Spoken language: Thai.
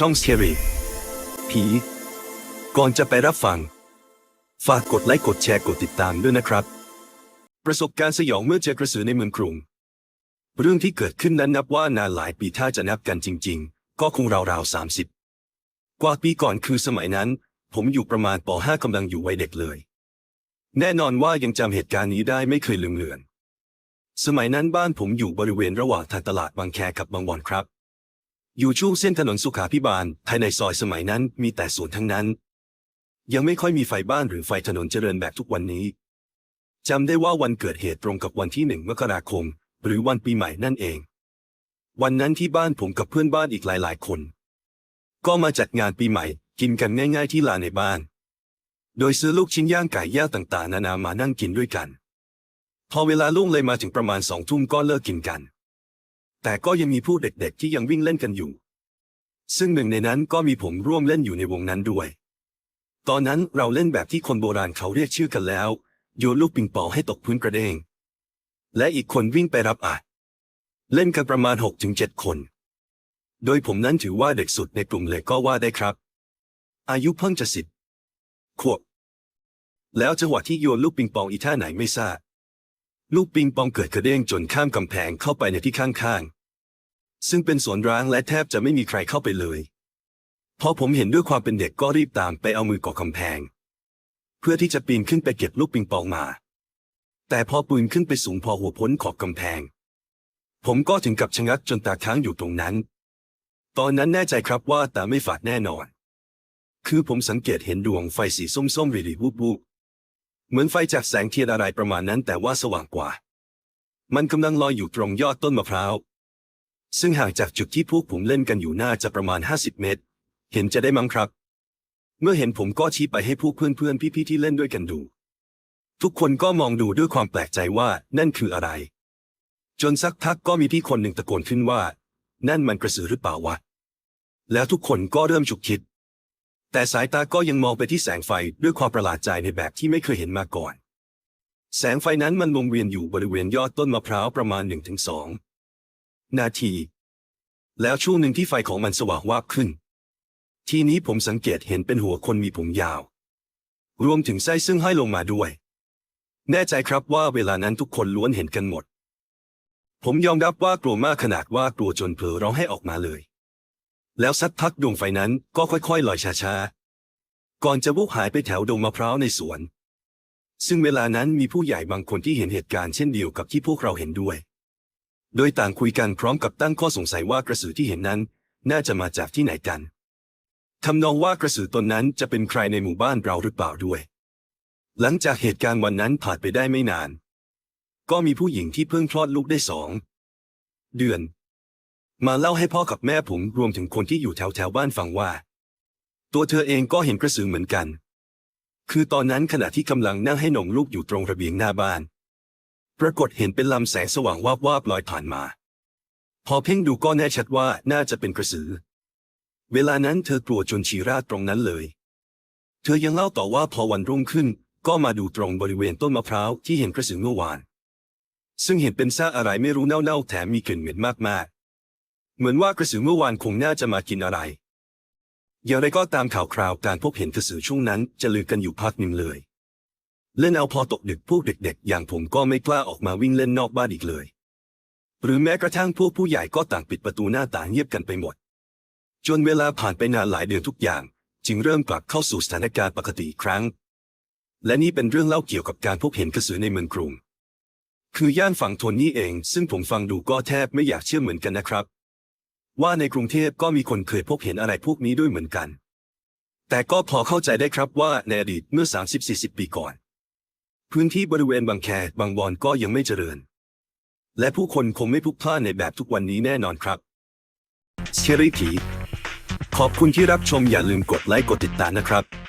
ช่องเชียรีผี ก่อนจะไปรับฟัง ฝากกดไลค์กดแชร์กดติดตามด้วยนะครับ ประสบการณ์สยองเมื่อเจอกระสือในเมืองกรุง เรื่องที่เกิดขึ้นนั้นนับว่านานหลายปีถ้าจะนับกันจริง ๆ ก็คงราวๆสามสิบกว่าปีก่อนคือสมัยนั้น ผมอยู่ประมาณป .5 กำลังอยู่วัยเด็กเลย แน่นอนว่ายังจำเหตุการณ์นี้ได้ไม่เคยลืมเลือน สมัยนั้นบ้านผมอยู่บริเวณระหว่างทางตลาดบางแคกับบางบอนครับ อยู่ช่วงเส้นถนนสุขาพิบาล ภายในซอยสมัยนั้นมีแต่สวนทั้งนั้น ยังไม่ค่อยมีไฟบ้านหรือไฟถนนเจริญแบบทุกวันนี้จำได้ว่าวันเกิดเหตุตรงกับวันที่หนึ่งมกราคม หรือวันปีใหม่นั่นเอง วันนั้นที่บ้านผมกับเพื่อนบ้านอีกหลายๆ คน ก็มาจัดงานปีใหม่ กินกันง่ายๆที่ลานในบ้าน โดยซื้อลูกชิ้นย่างไก่ย่างต่างๆ นานามานั่งกินด้วยกัน พอเวลาล่วงเลยมาถึงประมาณสองทุ่มก็เลิกกินกัน แต่ก็ยังมีผู้เด็กๆที่ยังวิ่งเล่นกันอยู่ ซึ่งหนึ่งในนั้นก็มีผมร่วมเล่นอยู่ในวงนั้นด้วย ตอนนั้นเราเล่นแบบที่คนโบราณเขาเรียกชื่อกันแล้ว โยนลูกปิงปองให้ตกพื้นกระเด้ง และอีกคนวิ่งไปรับอาเล่นกันประมาณ 6-7ถึงคน โดยผมนั้นถือว่าเด็กสุดในกลุ่มเลยก็ว่าได้ครับ อายุเพิ่งจะสิบขวบ แล้วจังหวะที่โยนลูกปิงปองอีท่าไหนไม่ทราบ ลูกปิงปองเกิดกระเด้งจนข้ามกำแพงเข้าไปในที่ข้างๆ ซึ่งเป็นสวนร้างและแทบจะไม่มีใครเข้าไปเลยพอผมเห็นด้วยความเป็นเด็กก็รีบตามไปเอามือเกาะกำแพง เพื่อที่จะปีนขึ้นไปเก็บลูกปิงปองมา แต่พอปืนขึ้นไปสูงพอหัวพ้นขอบกำแพง ผมก็ถึงกับชะงักจนตาค้างอยู่ตรงนั้น ตอนนั้นแน่ใจครับว่าตาไม่ฝาดแน่นอน คือผมสังเกตเห็นดวงไฟสีส้มๆรีๆวูบๆเหมือนไฟจากแสงเทียนอะไรประมาณนั้นแต่ว่าสว่างกว่า มันกำลังลอยอยู่ตรงยอดต้นมะพร้าว ซึ่งห่างจากจุดที่พวกผมเล่นกันอยู่น่าจะประมาณ 50 เมตร เห็นจะได้มั้งครับ เมื่อเห็นผมก็ชี้ไปให้พวกเพื่อนๆพี่ๆที่เล่นด้วยกันดู ทุกคนก็มองดูด้วยความแปลกใจว่านั่นคืออะไร จนสักพักก็มีพี่คนหนึ่งตะโกนขึ้นว่า นั่นมันกระสือหรือเปล่าวะ แล้วทุกคนก็เริ่มฉุกคิด แต่สายตาก็ยังมองไปที่แสงไฟด้วยความประหลาดใจในแบบที่ไม่เคยเห็นมาก่อน แสงไฟนั้นมันวงเวียนอยู่บริเวณยอดต้นมะพร้าวประมาณ1-2ถึงสองนาที แล้วช่วงหนึ่งที่ไฟของมันสว่างวาบขึ้น ทีนี้ผมสังเกตเห็นเป็นหัวคนมีผมยาว รวมถึงไส้ซึ่งห้อยลงมาด้วย แน่ใจครับว่าเวลานั้นทุกคนล้วนเห็นกันหมด ผมยอมรับว่ากลัวมากขนาดว่ากลัวจนเผลอร้องให้ออกมาเลย แล้วสักพักดวงไฟนั้นก็ค่อยๆลอยช้าๆ ก่อนจะวุบหายไปแถวดงมะพร้าวในสวน ซึ่งเวลานั้นมีผู้ใหญ่บางคนที่เห็นเหตุการณ์เช่นเดียวกับที่พวกเราเห็นด้วย โดยต่างคุยกันพร้อมกับตั้งข้อสงสัยว่ากระสือที่เห็นนั้น น่าจะมาจากที่ไหนกันทำนองว่ากระสือตนนั้นจะเป็นใครในหมู่บ้านเราหรือเปล่าด้วย หลังจากเหตุการณ์วันนั้นผ่านไปได้ไม่นาน ก็มีผู้หญิงที่เพิ่งคลอดลูกได้สองเดือน มาเล่าให้พ่อกับแม่ผมรวมถึงคนที่อยู่แถวแถวบ้านฟังว่า ตัวเธอเองก็เห็นกระสือเหมือนกัน คือตอนนั้นขณะที่กำลังนั่งให้นมลูกอยู่ตรงระเบียงหน้าบ้าน ปรากฏเห็นเป็นลำแสงสว่างวาบวาบๆลอยผ่านมา พอเพ่งดูก็แน่ชัดว่าน่าจะเป็นกระสือ เวลานั้นเธอกลัวจนฉี่ราดตรงนั้นเลย เธอยังเล่าต่อว่าพอวันรุ่งขึ้น ก็มาดูตรงบริเวณต้นมะพร้าวที่เห็นกระสือเมื่อวาน ซึ่งเห็นเป็นซากอะไรไม่รู้เน่าๆแถมมีกลิ่นเหม็นมากๆ เหมือนว่ากระสือเมื่อวานคงน่าจะมากินอะไรอย่างไรก็ตามข่าวคราวการพบเห็นกระสือช่วงนั้นจะลือกันอยู่พักหนึ่งเลย เล่นเอาพอตกดึกพวกเด็กๆ อย่างผมก็ไม่กล้าออกมาวิ่งเล่นนอกบ้านอีกเลย หรือแม้กระทั่งพวกผู้ใหญ่ก็ต่างปิดประตูหน้าต่างเงียบกันไปหมด จนเวลาผ่านไปนานหลายเดือนทุกอย่าง จึงเริ่มกลับเข้าสู่สถานการณ์ปกติอีกครั้ง และนี่เป็นเรื่องเล่าเกี่ยวกับการพบเห็นกระสือในเมืองกรุง คือย่านฝั่งทนนี่เอง ซึ่งผมฟังดูก็แทบไม่อยากเชื่อเหมือนกันนะครับ ว่าในกรุงเทพก็มีคนเคยพบเห็นอะไรพวกนี้ด้วยเหมือนกัน แต่ก็พอเข้าใจได้ครับว่าในอดีตเมื่อ 30-40 ปีก่อน พื้นที่บริเวณบางแคบางบอนก็ยังไม่เจริญ และผู้คนคงไม่พลุกพล่านในแบบทุกวันนี้แน่นอนครับเชอรี่ผีขอบคุณที่รับชมอย่าลืมกดไลค์กดติดตามนะครับ